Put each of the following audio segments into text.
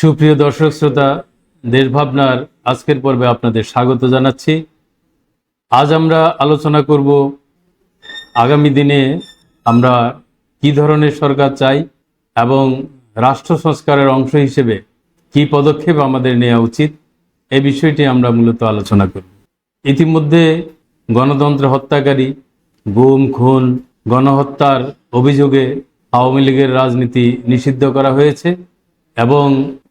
সুপ্রিয় দর্শক শ্রোতা, দেশভাবনার আজকের পর্বে আপনাদের স্বাগত জানাচ্ছি। আজ আমরা আলোচনা করব, আগামী দিনে আমরা কি ধরনের সরকার চাই এবং রাষ্ট্র সংস্কারের অংশ হিসেবে কি পদক্ষেপ আমাদের নেওয়া উচিত, এ বিষয়টি আমরা মূলত আলোচনা করব। ইতিমধ্যে গণতন্ত্র হত্যাকারী গুম, খুন, গণহত্যার অভিযোগে আওয়ামী লীগের রাজনীতি নিষিদ্ধ করা হয়েছে এবং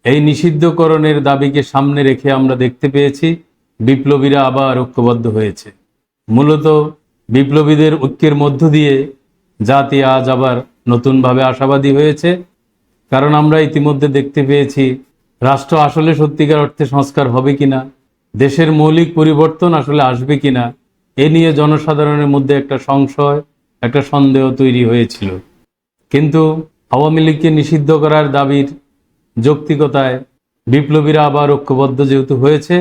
এই নিষিদ্ধকরণের দাবিকে সামনে রেখে আমরা দেখতে পেয়েছি, বিপ্লবীরা আবার ঐক্যবদ্ধ হয়েছে। মূলত বিপ্লবীদের ঐক্যের মধ্য দিয়ে জাতি আজ আবার নতুনভাবে আশাবাদী হয়েছে। কারণ আমরা ইতিমধ্যে দেখতে পেয়েছি, রাষ্ট্র আসলে সত্যিকার অর্থে সংস্কার হবে কিনা, দেশের মৌলিক পরিবর্তন আসলে আসবে কিনা, এ নিয়ে জনসাধারণের মধ্যে একটা সংশয়, একটা সন্দেহ তৈরি হয়েছিল। কিন্তু আওয়ামী লীগকে নিষিদ্ধ করার দাবির যৌক্তিকতায় বিপ্লবীরা আবার ঐক্যবদ্ধ যেহেতু হয়েছে,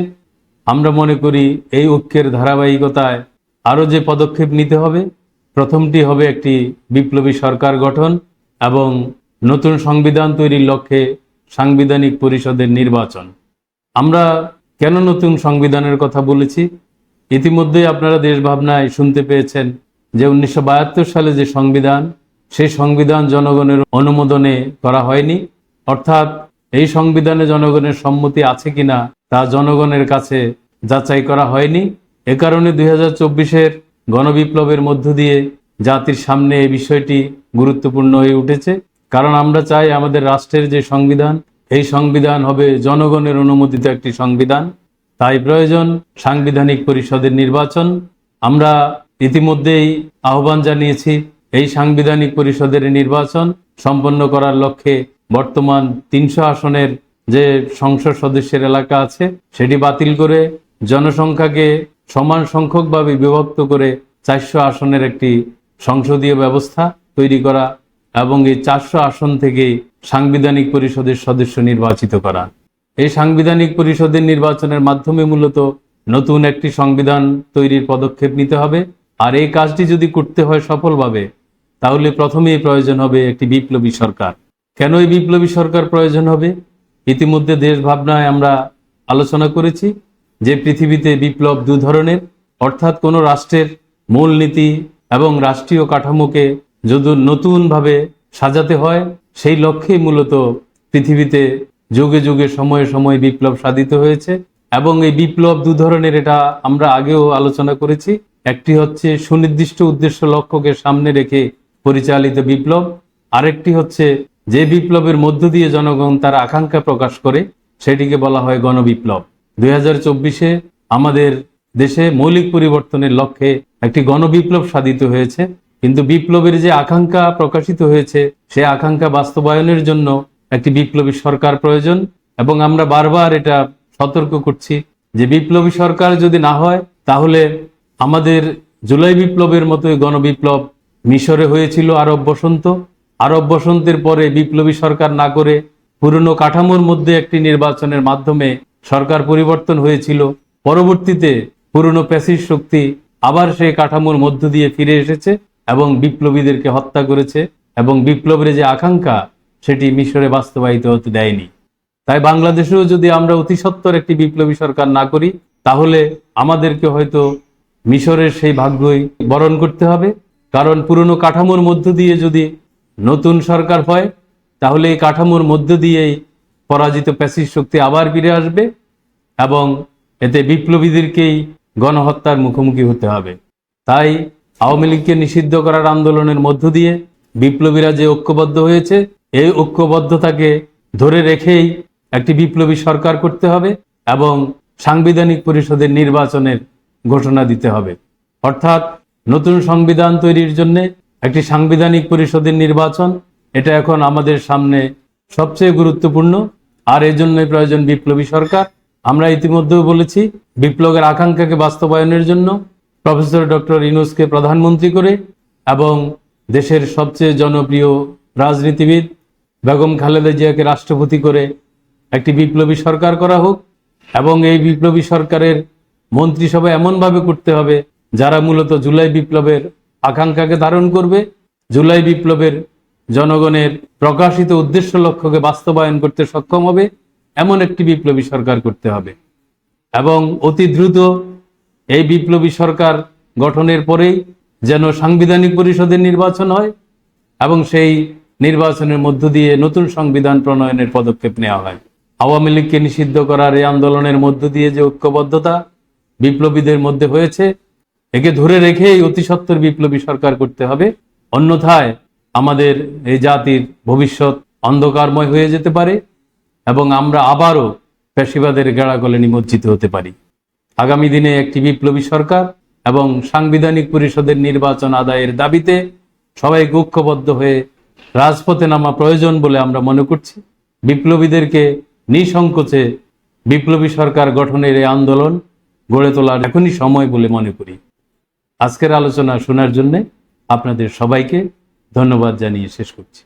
আমরা মনে করি এই ঐক্যের ধারাবাহিকতায় আরও যে পদক্ষেপ নিতে হবে, প্রথমটি হবে একটি বিপ্লবী সরকার গঠন এবং নতুন সংবিধান তৈরির লক্ষ্যে সাংবিধানিক পরিষদের নির্বাচন। আমরা কেন নতুন সংবিধানের কথা বলেছি? ইতিমধ্যেই আপনারা দেশ ভাবনায় শুনতে পেয়েছেন যে উনিশশো বাহাত্তর সালে যে সংবিধান, সেই সংবিধান জনগণের অনুমোদনে করা হয়নি। অর্থাৎ এই সংবিধানে জনগণের সম্মতি আছে কিনা তা জনগণের কাছে যাচাই করা হয়নি। এ কারণে দুই হাজার গণবিপ্লবের মধ্য দিয়ে জাতির সামনে এই বিষয়টি গুরুত্বপূর্ণ হয়ে উঠেছে। কারণ আমরা চাই আমাদের রাষ্ট্রের যে সংবিধান, এই সংবিধান হবে জনগণের অনুমোদিত একটি সংবিধান। তাই প্রয়োজন সাংবিধানিক পরিষদের নির্বাচন। আমরা ইতিমধ্যেই আহ্বান জানিয়েছি, এই সাংবিধানিক পরিষদের নির্বাচন সম্পন্ন করার লক্ষ্যে বর্তমান তিনশো আসনের যে সংসদ সদস্যের এলাকা আছে, সেটি বাতিল করে জনসংখ্যাকে সমান সংখ্যকভাবে বিভক্ত করে চারশো আসনের একটি সংসদীয় ব্যবস্থা তৈরি করা এবং এই চারশো আসন থেকে সাংবিধানিক পরিষদের সদস্য নির্বাচিত করা। এই সাংবিধানিক পরিষদের নির্বাচনের মাধ্যমে মূলত নতুন একটি সংবিধান তৈরির পদক্ষেপ নিতে হবে। আর এই কাজটি যদি করতে হয় সফলভাবে, তাহলে প্রথমেই প্রয়োজন হবে একটি বিপ্লবী সরকার। কেন এই বিপ্লবী সরকার প্রয়োজন হবে? ইতিমধ্যে দেশ ভাবনায় আমরা আলোচনা করেছি যে পৃথিবীতে বিপ্লব দু ধরনের, অর্থাৎ কোনো রাষ্ট্রের মূলনীতি এবং রাষ্ট্রীয় কাঠামোকে যদি নতুনভাবে সাজাতে হয়, সেই লক্ষ্যেই মূলত পৃথিবীতে যুগে যুগে সময়ে সময়ে বিপ্লব সাধিত হয়েছে এবং এই বিপ্লব দু ধরনের এটা আমরা আগেও আলোচনা করেছি। একটি হচ্ছে সুনির্দিষ্ট উদ্দেশ্য লক্ষ্যকে সামনে রেখে পরিচালিত বিপ্লব, আরেকটি হচ্ছে যে বিপ্লবের মধ্য দিয়ে জনগণ তার আকাঙ্ক্ষা প্রকাশ করে, সেটিকে বলা হয় গণবিপ্লব। দুই আমাদের দেশে মৌলিক পরিবর্তনের লক্ষ্যে একটি গণবিপ্লব সাধিত হয়েছে। কিন্তু বিপ্লবের যে আকাঙ্ক্ষা প্রকাশিত হয়েছে, সে আকাঙ্ক্ষা বাস্তবায়নের জন্য একটি বিপ্লবী সরকার প্রয়োজন। এবং আমরা বারবার এটা সতর্ক করছি যে বিপ্লবী সরকার যদি না হয়, তাহলে আমাদের জুলাই বিপ্লবের মতোই গণবিপ্লব মিশরে হয়েছিল আরব বসন্ত। আরব বসন্তের পরে বিপ্লবী সরকার না করে পুরনো কাঠামোর মধ্যে একটি নির্বাচনের মাধ্যমে সরকার পরিবর্তন হয়েছিল। পরবর্তীতে পুরনো প্যাসিস শক্তি আবার সেই কাঠামোর মধ্য দিয়ে ফিরে এসেছে এবং বিপ্লবীদেরকে হত্যা করেছে এবং বিপ্লবের যে আকাঙ্ক্ষা, সেটি মিশরে বাস্তবায়িত হতে দেয়নি। তাই বাংলাদেশেও যদি আমরা অতি সত্বর একটি বিপ্লবী সরকার না করি, তাহলে আমাদেরকে হয়তো মিশরের সেই ভাগ্যই বরণ করতে হবে। কারণ পুরনো কাঠামোর মধ্য দিয়ে যদি নতুন সরকার হয়, তাহলে এই কাঠামোর মধ্য দিয়েই পরাজিত প্যাসিস শক্তি আবার ফিরে আসবে এবং এতে বিপ্লবীদেরকেই গণহত্যার মুখোমুখি হতে হবে। তাই আওয়ামী লীগকে নিষিদ্ধ করার আন্দোলনের মধ্য দিয়ে বিপ্লবীরা যে ঐক্যবদ্ধ হয়েছে, এই ঐক্যবদ্ধতাকে ধরে রেখেই একটি বিপ্লবী সরকার করতে হবে এবং সাংবিধানিক পরিষদের নির্বাচনের ঘোষণা দিতে হবে। অর্থাৎ নতুন সংবিধান তৈরির জন্য একটি সাংবিধানিক পরিষদের নির্বাচন, এটা এখন আমাদের সামনে সবচেয়ে গুরুত্বপূর্ণ, আর এই জন্যই প্রয়োজন বিপ্লবী সরকার। আমরা ইতিমধ্যেও বলেছি, বিপ্লবের আকাঙ্ক্ষাকে বাস্তবায়নের জন্য প্রফেসর ডক্টর ইনুসকে প্রধানমন্ত্রী করে এবং দেশের সবচেয়ে জনপ্রিয় রাজনীতিবিদ বেগম খালেদা জিয়াকে রাষ্ট্রপতি করে একটি বিপ্লবী সরকার করা হোক এবং এই বিপ্লবী সরকারের মন্ত্রিসভা এমনভাবে করতে হবে যারা মূলত জুলাই বিপ্লবের আকাঙ্ক্ষাকে ধারণ করবে। জুলাই বিপ্লবের জনগণের প্রকাশিত উদ্দেশ্য লক্ষ্যকে বাস্তবায়ন করতে সক্ষম হবে। এমন একটি বিপ্লবী সরকার করতে হবে। এবং অতি দ্রুত এই বিপ্লবী সরকার গঠনের পরেই যেন সাংবিধানিক পরিষদের নির্বাচন হয় এবং সেই নির্বাচনের মধ্য দিয়ে নতুন সংবিধান প্রণয়নের পদক্ষেপ নেওয়া হয়। আওয়ামী লীগকে নিষিদ্ধ করার এই আন্দোলনের মধ্য দিয়ে যে ঐক্যবদ্ধতা বিপ্লবীদের মধ্যে হয়েছে একে ধরে রেখেই অতি সত্বর বিপ্লবী সরকার করতে হবে। অন্যথায় আমাদের এই জাতির ভবিষ্যৎ অন্ধকারময় হয়ে যেতে পারে এবং আমরা আবারও পেশিবাদের গেড়াগলে নিমজ্জিত হতে পারি। আগামী দিনে একটি বিপ্লবী সরকার এবং সাংবিধানিক পরিষদের নির্বাচন আদায়ের দাবিতে সবাই ঐক্যবদ্ধ হয়ে রাজপথে নামা প্রয়োজন বলে আমরা মনে করছি। বিপ্লবীদেরকে নিঃসংকোচে বিপ্লবী সরকার গঠনের এই আন্দোলন গড়ে তোলার এখনই সময় বলে মনে করি। আজকের আলোচনা শোনার জন্যে আপনাদের সবাইকে ধন্যবাদ জানিয়ে শেষ করছি।